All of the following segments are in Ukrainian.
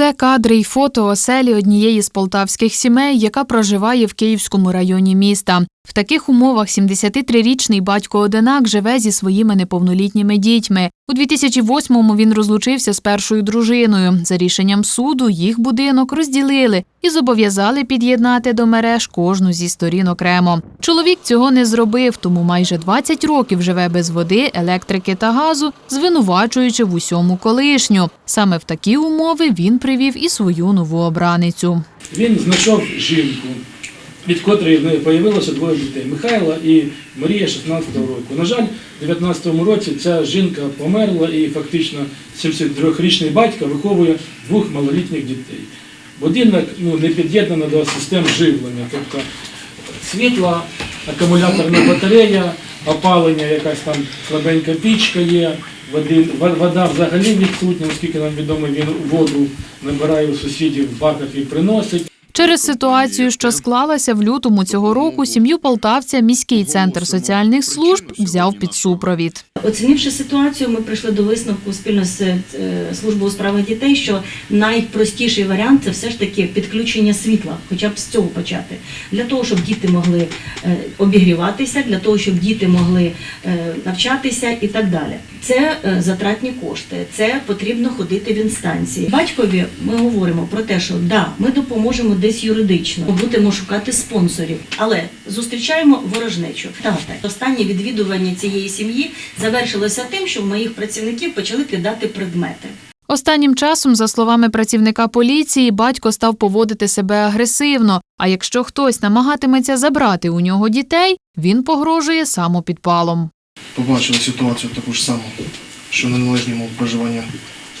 Це кадри й фото оселі однієї з полтавських сімей, яка проживає в Київському районі міста. В таких умовах 73-річний батько одинак живе зі своїми неповнолітніми дітьми. У 2008-му він розлучився з першою дружиною. За рішенням суду їх будинок розділили і зобов'язали під'єднати до мереж кожну зі сторін окремо. Чоловік цього не зробив, тому майже 20 років живе без води, електрики та газу, звинувачуючи в усьому колишню. Саме в такі умови він привів і свою нову обраницю. Він знайшов жінку, від котрої в неї появилося двоє дітей Михайла і Марія 16-го року. На жаль, у 19-му році ця жінка померла і фактично 73-річний батько виховує двох малолітніх дітей. Будинок ну, не під'єднано до систем живлення, тобто світла, акумуляторна батарея, опалення, якась там слабенька пічка є, води, вода взагалі відсутня, оскільки нам відомо, він воду набирає у сусідів в баках і приносить. Через ситуацію, що склалася в лютому цього року, сім'ю полтавця міський центр соціальних служб взяв під супровід. Оцінивши ситуацію, ми прийшли до висновку спільно з е, службою у справах дітей, що найпростіший варіант це все ж таки підключення світла, хоча б з цього почати, для того, щоб діти могли е, обігріватися, для того, щоб діти могли е, навчатися і так далі. Це затратні кошти, це потрібно ходити в інстанції. Батькові ми говоримо про те, що да, ми допоможемо десь юридично, будемо шукати спонсорів, але зустрічаємо ворожнечу. Тата, останнє відвідування цієї сім'ї завершилося тим, що в моїх працівників почали кидати предмети. Останнім часом, за словами працівника поліції, батько став поводити себе агресивно. А якщо хтось намагатиметься забрати у нього дітей, він погрожує самопідпалом. побачили ситуацію таку ж саму, що неналежному проживання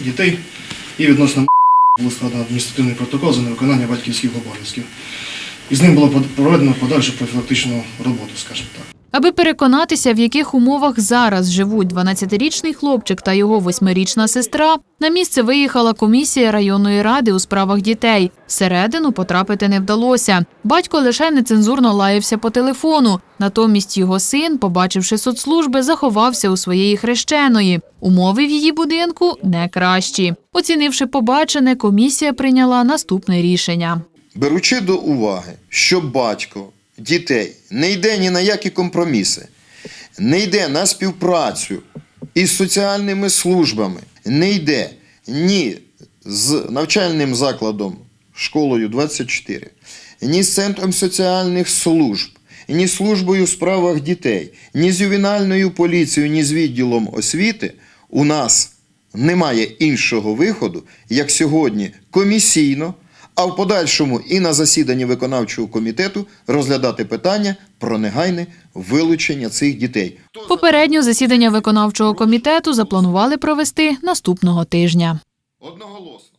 дітей, і відносно було складено адміністративний протокол за невиконання батьківських обов'язків. І з ним було проведено подальшу профілактичну роботу, скажімо так. Аби переконатися, в яких умовах зараз живуть 12-річний хлопчик та його восьмирічна сестра, на місце виїхала комісія районної ради у справах дітей. Всередину потрапити не вдалося. Батько лише нецензурно лаявся по телефону. Натомість його син, побачивши соцслужби, заховався у своєї хрещеної. Умови в її будинку не кращі. Оцінивши побачене, комісія прийняла наступне рішення. Беручи до уваги, що батько дітей. Не йде ні на які компроміси, не йде на співпрацю із соціальними службами, не йде ні з навчальним закладом школою 24, ні з центром соціальних служб, ні службою у справах дітей, ні з ювенальною поліцією, ні з відділом освіти, у нас немає іншого виходу, як сьогодні комісійно, а в подальшому і на засіданні виконавчого комітету розглядати питання про негайне вилучення цих дітей. Попередньо засідання виконавчого комітету запланували провести наступного тижня. Одноголосно.